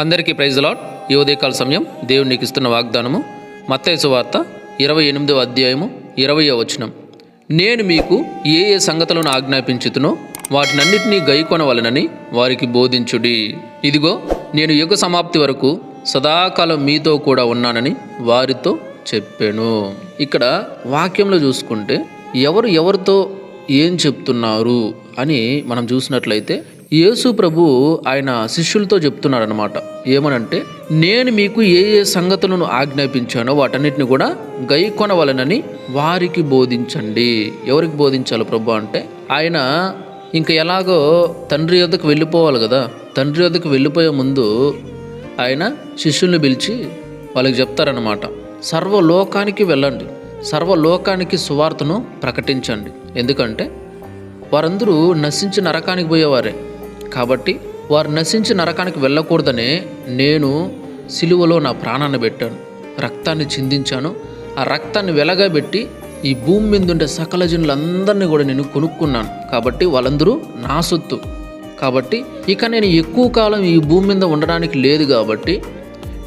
అందరికీ praise lord. ఈ ఉదయకాల సమయం దేవుడు నీకు ఇస్తున్న వాగ్దానము. మత్తైసు వార్త ఇరవై ఎనిమిదవ అధ్యాయము ఇరవయో వచనం. నేను మీకు ఏ ఏ సంగతులను ఆజ్ఞాపించుతునో వాటినన్నిటినీ గైకొనవలనని వారికి బోధించుడి. ఇదిగో నేను యుగ సమాప్తి వరకు సదాకాలం మీతో కూడా ఉన్నానని వారితో చెప్పాను. ఇక్కడ వాక్యంలో చూసుకుంటే ఎవరు ఎవరితో ఏం చెప్తున్నారు అని మనం చూసినట్లయితే యేసు ప్రభు ఆయన శిష్యులతో చెప్తున్నారనమాట ఏమనంటే నేను మీకు ఏ ఏ సంగతులను ఆజ్ఞాపించానో వాటన్నిటిని కూడా గైకొనవలనని వారికి బోధించండి. ఎవరికి బోధించాలి ప్రభు అంటే ఆయన ఇంకా ఎలాగో తండ్రి యొద్దకు వెళ్ళిపోవాలి కదా. తండ్రి యొద్దకు వెళ్ళిపోయే ముందు ఆయన శిష్యుల్ని పిలిచి వాళ్ళకి చెప్తారనమాట సర్వలోకానికి వెళ్ళండి. సర్వలోకానికి సువార్తను ప్రకటించండి. ఎందుకంటే వారందరూ నశించి నరకానికి పోయేవారే. కాబట్టి వారు నశించి నరకానికి వెళ్ళకూడదనే నేను సిలువలో నా ప్రాణాన్ని పెట్టాను రక్తాన్ని చిందించాను. ఆ రక్తాన్ని వెలగబెట్టి ఈ భూమి మీద ఉండే సకల జనులందరినీ కూడా నేను కొనుక్కున్నాను. కాబట్టి వాళ్ళందరూ నా సొత్తు. కాబట్టి ఇక నేను ఎక్కువ కాలం ఈ భూమి మీద ఉండడానికి లేదు కాబట్టి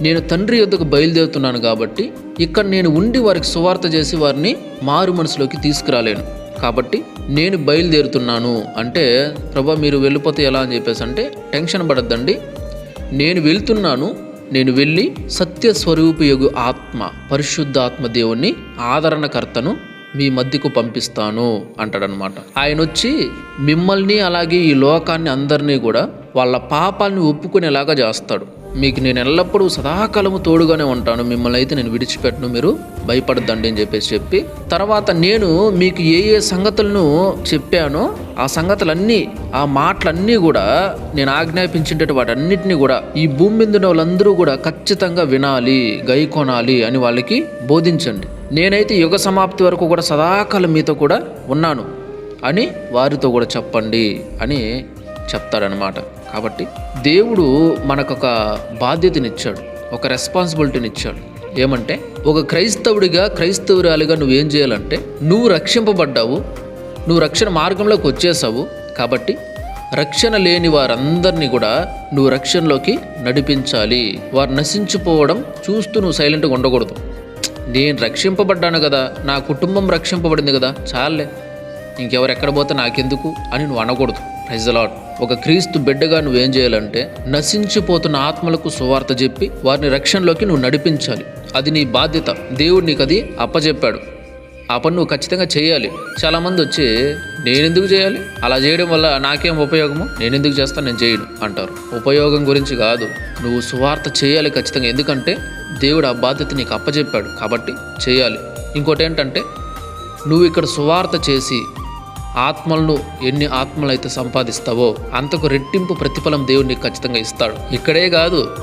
నేను తండ్రి యొద్దకు బయలుదేరుతున్నాను కాబట్టి ఇక్కడ నేను ఉండి వారికి సువార్త చేసి వారిని మారు మనసులోకి తీసుకురాలేను. కాబట్టి నేను బయలుదేరుతున్నాను అంటే ప్రభా మీరు వెళ్ళిపోతే ఎలా? అని చెప్పేసి అంటే టెన్షన్ పడద్దండి. నేను వెళ్తున్నాను. నేను వెళ్ళి సత్య స్వరూపయోగు ఆత్మ పరిశుద్ధ ఆత్మ దేవుణ్ణి ఆదరణకర్తను మీ మధ్యకు పంపిస్తాను అంటాడనమాట. ఆయన వచ్చి మిమ్మల్ని అలాగే ఈ లోకాన్ని అందరినీ కూడా వాళ్ళ పాపాన్ని ఒప్పుకునేలాగా చేస్తాడు. మీకు నేను ఎల్లప్పుడూ సదాకాలము తోడుగానే ఉంటాను. మిమ్మల్ని అయితే నేను విడిచిపెట్టను. మీరు భయపడద్దండి అని చెప్పేసి చెప్పి తర్వాత నేను మీకు ఏ ఏ సంగతులను చెప్పానో ఆ సంగతులన్నీ ఆ మాటలన్నీ కూడా నేను ఆజ్ఞాపించేట వాటన్నిటిని కూడా ఈ భూమి మీద ఉన్న వాళ్ళందరూ కూడా ఖచ్చితంగా వినాలి గైకొనాలి అని వాళ్ళకి బోధించండి. నేనైతే యుగ సమాప్తి వరకు కూడా సదాకాలం మీతో కూడా ఉన్నాను అని వారితో కూడా చెప్పండి అని చెప్తాడనమాట కాబట్టి దేవుడు మనకొక బాధ్యతనిచ్చాడు ఒక రెస్పాన్సిబిలిటీని ఇచ్చాడు ఏమంటే ఒక క్రైస్తవుడిగా క్రైస్తవురాలిగా నువ్వేం చేయాలంటే నువ్వు రక్షింపబడ్డావు నువ్వు రక్షణ మార్గంలోకి వచ్చేసావు కాబట్టి రక్షణ లేని వారందరినీ కూడా నువ్వు రక్షణలోకి నడిపించాలి. వారు నశించిపోవడం చూస్తూ నువ్వు సైలెంట్గా ఉండకూడదు. నేను రక్షింపబడ్డాను కదా నా కుటుంబం రక్షింపబడింది కదా చాలే ఇంకెవరు ఎక్కడ పోతే నాకెందుకు అని నువ్వు అనకూడదు. ప్రైజలాడ్ ఒక క్రీస్తు బిడ్డగా నువ్వేం చేయాలంటే నశించిపోతున్న ఆత్మలకు సువార్త చెప్పి వారిని రక్షణలోకి నువ్వు నడిపించాలి. అది నీ బాధ్యత. దేవుడు నీకు అది అప్పచెప్పాడు ఆ పని నువ్వు ఖచ్చితంగా చేయాలి. చాలామంది వచ్చి నేనెందుకు చేయాలి? అలా చేయడం వల్ల నాకేం ఉపయోగము? నేనెందుకు చేస్తాను? నేను చేయను అంటారు. ఉపయోగం గురించి కాదు. నువ్వు సువార్త చేయాలి ఖచ్చితంగా. ఎందుకంటే దేవుడు ఆ బాధ్యత నీకు అప్పచెప్పాడు కాబట్టి చేయాలి. ఇంకోటి ఏంటంటే నువ్వు ఇక్కడ సువార్త చేసి ఆత్మలను ఎన్ని ఆత్మలు అయితే సంపాదిస్తావో అంతకు రెట్టింపు ప్రతిఫలం దేవుడు నీకు ఖచ్చితంగా ఇస్తాడు. ఇక్కడే కాదు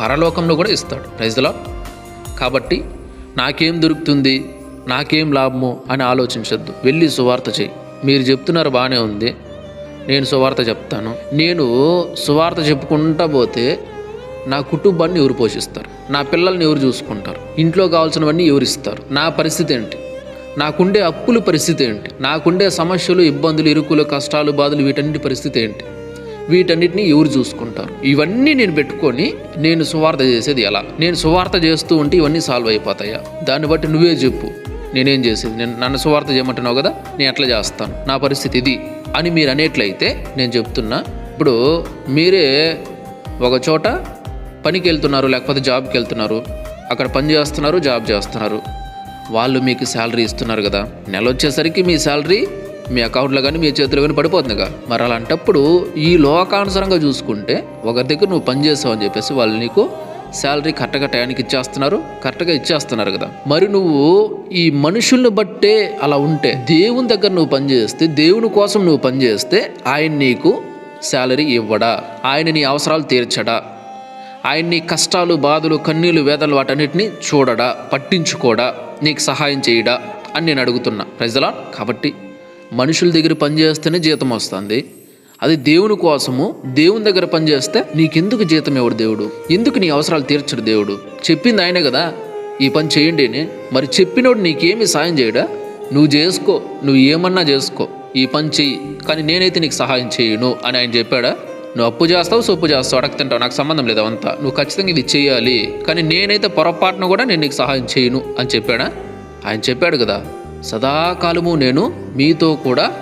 పరలోకంలో కూడా ఇస్తాడు. ప్రైజ్లా కాబట్టి నాకేం దొరుకుతుంది నాకేం లాభము అని ఆలోచించద్దు. వెళ్ళి సువార్త చేయి మీరు చెప్తున్నారు బాగానే ఉంది. నేను సువార్త చెప్తాను. నేను సువార్త చెప్పుకుంటా పోతే నా కుటుంబాన్ని ఎవరు పోషిస్తారు? నా పిల్లల్ని ఎవరు చూసుకుంటారు? ఇంట్లో కావాల్సినవన్నీ ఎవరు ఇస్తారు? నా పరిస్థితి ఏంటి? నాకుండే అప్పుల పరిస్థితి ఏంటి? నాకుండే సమస్యలు ఇబ్బందులు ఇరుకులు కష్టాలు బాధలు వీటన్నిటి పరిస్థితి ఏంటి? వీటన్నిటిని ఎవరు చూసుకుంటారు? ఇవన్నీ నేను పెట్టుకొని నేను సువార్త చేసేది ఎలా? నేను సువార్త చేస్తూ ఉంటే ఇవన్నీ సాల్వ్ అయిపోతాయా? దాన్ని బట్టి నువ్వే చెప్పు. నేనేం చేసేది? నేను నన్ను సువార్త చేయమంటున్నావు కదా నేను ఎట్లా చేస్తాను. నా పరిస్థితి ఇది అని మీరు అనేట్లయితే నేను చెప్తున్నా. ఇప్పుడు మీరే ఒక చోట పనికి వెళ్తున్నారు లేకపోతే జాబ్కి వెళ్తున్నారు. అక్కడ పని చేస్తున్నారు జాబ్ చేస్తున్నారు. వాళ్ళు మీకు శాలరీ ఇస్తున్నారు కదా. నెల వచ్చేసరికి మీ శాలరీ మీ అకౌంట్లో కానీ మీ చేతిలో కానీ పడిపోతుందిగా. మరి అలాంటప్పుడు ఈ లోకానుసారంగా చూసుకుంటే ఒకరి దగ్గర నువ్వు పని అని చెప్పేసి వాళ్ళు నీకు శాలరీ కరెక్ట్గా టయానికి ఇచ్చేస్తున్నారు కరెక్ట్గా ఇచ్చేస్తున్నారు కదా. మరి నువ్వు ఈ మనుషుల్ని బట్టే అలా ఉంటే దేవుని దగ్గర నువ్వు పనిచేస్తే దేవుని కోసం నువ్వు పనిచేస్తే ఆయన నీకు శాలరీ ఇవ్వడా? ఆయన నీ అవసరాలు తీర్చడా? ఆయన్ని కష్టాలు బాధలు కన్నీళ్ళు వేదలు వాటన్నిటిని చూడడా పట్టించుకోడా నీకు సహాయం చేయడా అని నేను అడుగుతున్నా. ప్రజలా కాబట్టి మనుషుల దగ్గర పనిచేస్తేనే జీతం వస్తుంది. అది దేవుని కోసము దేవుని దగ్గర పనిచేస్తే నీకెందుకు జీతం ఎవడు దేవుడు? ఎందుకు నీ అవసరాలు తీర్చడు దేవుడు? చెప్పింది ఆయనే కదా. ఈ పని చేయండి అని మరి చెప్పినోడు నీకేమి సాయం చేయడా? నువ్వు చేసుకో. నువ్వు ఏమన్నా చేసుకో. ఈ పని చెయ్యి. కానీ నేనైతే నీకు సహాయం చేయను అని ఆయన చెప్పాడా? నువ్వు అప్పు చేస్తావు సొప్పు చేస్తావు అడగ తింటావు నాకు సంబంధం లేదు అవంతా. నువ్వు ఖచ్చితంగా ఇది చేయాలి. కానీ నేనైతే పొరపాటున కూడా నేను నీకు సహాయం చేయను అని చెప్పాడా? ఆయన చెప్పాడు కదా సదాకాలము నేను మీతో కూడా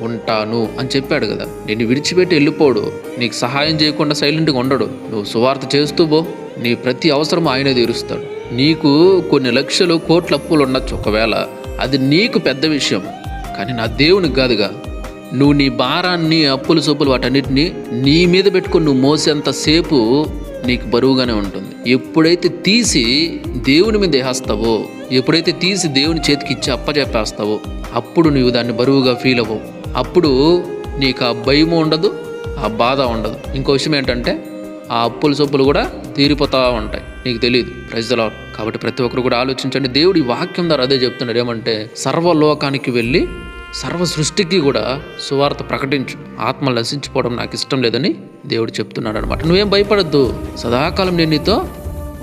ఉంటాను అని చెప్పాడు కదా. నిన్ను విడిచిపెట్టి వెళ్ళిపోడు. నీకు సహాయం చేయకుండా సైలెంట్గా ఉండడు. నువ్వు సువార్త చేస్తూ పో. నీ ప్రతి అవసరం ఆయనే తీరుస్తాడు. నీకు కొన్ని లక్షలు కోట్ల అప్పులు ఉండొచ్చు ఒకవేళ. అది నీకు పెద్ద విషయం. కానీ నా దేవునికి కాదుగా. నువ్వు నీ భారాన్ని అప్పులు సొప్పులు వాటన్నిటిని నీ మీద పెట్టుకుని నువ్వు మోసేంతసేపు నీకు బరువుగానే ఉంటుంది. ఎప్పుడైతే తీసి దేవుని మీద వేస్తావో ఎప్పుడైతే తీసి దేవుని చేతికి ఇచ్చి అప్పచెప్పేస్తావో అప్పుడు నువ్వు దాన్ని బరువుగా ఫీల్ అవ్వవు. అప్పుడు నీకు ఆ భయం ఉండదు ఆ బాధ ఉండదు. ఇంకో విషయం ఏంటంటే ఆ అప్పుల సొప్పులు కూడా తీరిపోతూ ఉంటాయి. నీకు తెలియదు ప్రజల కాబట్టి ప్రతి ఒక్కరు కూడా ఆలోచించండి. దేవుడి వాక్యం ద్వారా అదే చెప్తున్నాడు. ఏమంటే సర్వలోకానికి వెళ్ళి సర్వ సృష్టికి కూడా సువార్త ప్రకటించు ఆత్మ నశించిపోవడం నాకు ఇష్టం లేదని దేవుడు చెప్తున్నాడు అనమాట నువ్వేం భయపడద్దు. సదాకాలం నేను నీతో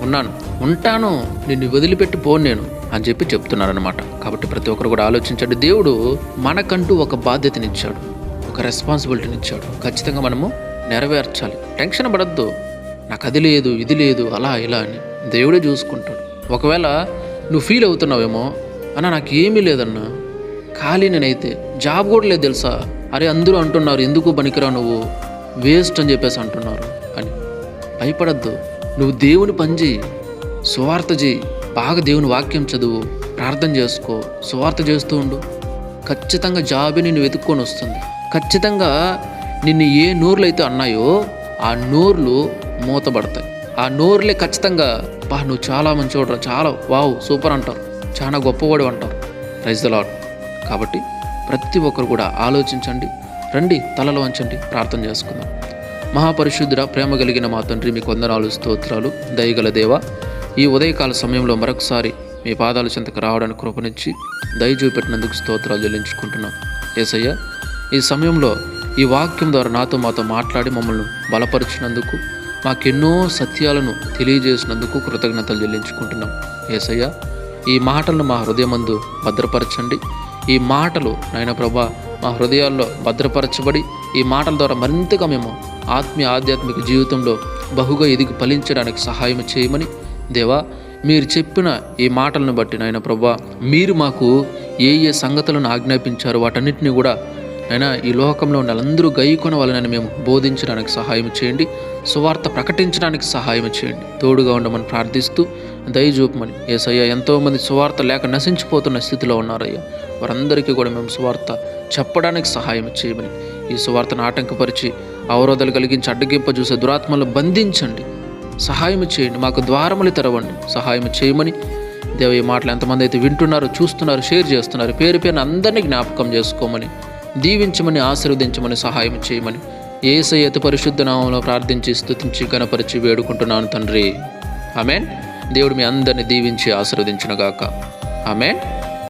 ఉన్నాను. ఉంటాను. నిన్ను వదిలిపెట్టి పోను నేను అని చెప్పి చెప్తున్నాడు అనమాట కాబట్టి ప్రతి ఒక్కరు కూడా ఆలోచించాడు. దేవుడు మనకంటూ ఒక బాధ్యతనిచ్చాడు. ఒక రెస్పాన్సిబిలిటీని ఇచ్చాడు ఖచ్చితంగా మనము నెరవేర్చాలి. టెన్షన్ పడద్దు. నాకు అది లేదు ఇది లేదు అలా ఇలా అని దేవుడే చూసుకుంటాడు. ఒకవేళ నువ్వు ఫీల్ అవుతున్నావేమో అన్న నాకు ఏమీ లేదన్నా ఖాళీ నేనైతే జాబ్ కూడా లేదు తెలుసా? అరే అందరూ అంటున్నారు ఎందుకు పనికిరా నువ్వు? వేస్ట్ అని చెప్పేసి అంటున్నారు. అని భయపడద్దు. నువ్వు దేవుని పని చేయి సువార్త చేయి బాగా దేవుని వాక్యం చదువు. ప్రార్థన చేసుకో. సువార్త చేస్తూ ఉండు. ఖచ్చితంగా జాబే నిన్ను వెతుక్కొని వస్తుంది. ఖచ్చితంగా నిన్ను ఏ నోర్లు అయితే అన్నాయో ఆ నోర్లు మూతబడతాయి. ఆ నోర్లే ఖచ్చితంగా బా నువ్వు చాలా మంచివాడు చాలా వావ్ సూపర్ అంటారు. చాలా గొప్పవాడు అంటారు. ప్రైజ్ ద లాడ్ కాబట్టి ప్రతి ఒక్కరు కూడా ఆలోచించండి రండి తలలో వంచండి ప్రార్థన చేసుకుందాం. మహాపరిశుద్ధుడ ప్రేమ కలిగిన మా తండ్రి మీకు వందనాలు స్తోత్రాలు దయగల దేవ. ఈ ఉదయకాల సమయంలో మరొకసారి మీ పాదాలు చెంతకు రావడానికి కృపనిచ్చి దయ చూపెట్టినందుకు స్తోత్రాలు చెల్లించుకుంటున్నాం. ఏసయ్య ఈ సమయంలో ఈ వాక్యం ద్వారా నాతో మాతో మాట్లాడి మమ్మల్ని బలపరిచినందుకు మాకెన్నో సత్యాలను తెలియజేసినందుకు కృతజ్ఞతలు చెల్లించుకుంటున్నాం. ఏసయ్య ఈ మాటలను మా హృదయమందు భద్రపరచండి. ఈ మాటలు నాయన ప్రభా మా హృదయాల్లో భద్రపరచబడి ఈ మాటల ద్వారా మరింతగా మేము ఆత్మీయ ఆధ్యాత్మిక జీవితంలో బహుగా ఎదిగి ఫలించడానికి సహాయం చేయమని దేవా మీరు చెప్పిన ఈ మాటలను బట్టి నాయన ప్రభా మీరు మాకు ఏ ఏ సంగతులను ఆజ్ఞాపించారో వాటన్నిటిని కూడా అయినా ఈ లోకంలో ఉన్న వాళ్ళందరూ గైకొన వాళ్ళని మేము బోధించడానికి సహాయం చేయండి. సువార్త ప్రకటించడానికి సహాయం చేయండి. తోడుగా ఉండమని ప్రార్థిస్తూ దయచూపమని. ఏసయ్య ఎంతోమంది సువార్త లేక నశించిపోతున్న స్థితిలో ఉన్నారయ్యా. వారందరికీ కూడా మేము సువార్త చెప్పడానికి సహాయం చేయమని. ఈ సువార్తను ఆటంకపరిచి అవరోధాలు కలిగించి అడ్డగింప చూసే దురాత్మలను బంధించండి. సహాయం చేయండి. మాకు ద్వారములు తెరవండి. సహాయం చేయమని. దేవ ఈ మాటలు ఎంతమంది అయితే వింటున్నారో చూస్తున్నారు షేర్ చేస్తున్నారు పేరు పేరున అందరినీ జ్ఞాపకం చేసుకోమని. దీవించమని ఆశీర్వదించమని సహాయం చేయమని ఏసయ్యత పరిశుద్ధ నామంలో ప్రార్థించి స్థుతించి గణపరిచి వేడుకుంటున్నాను తండ్రి. ఆమెన్. దేవుడు మీ అందరిని దీవించి ఆశీర్వదించునుగాక. ఆమెన్.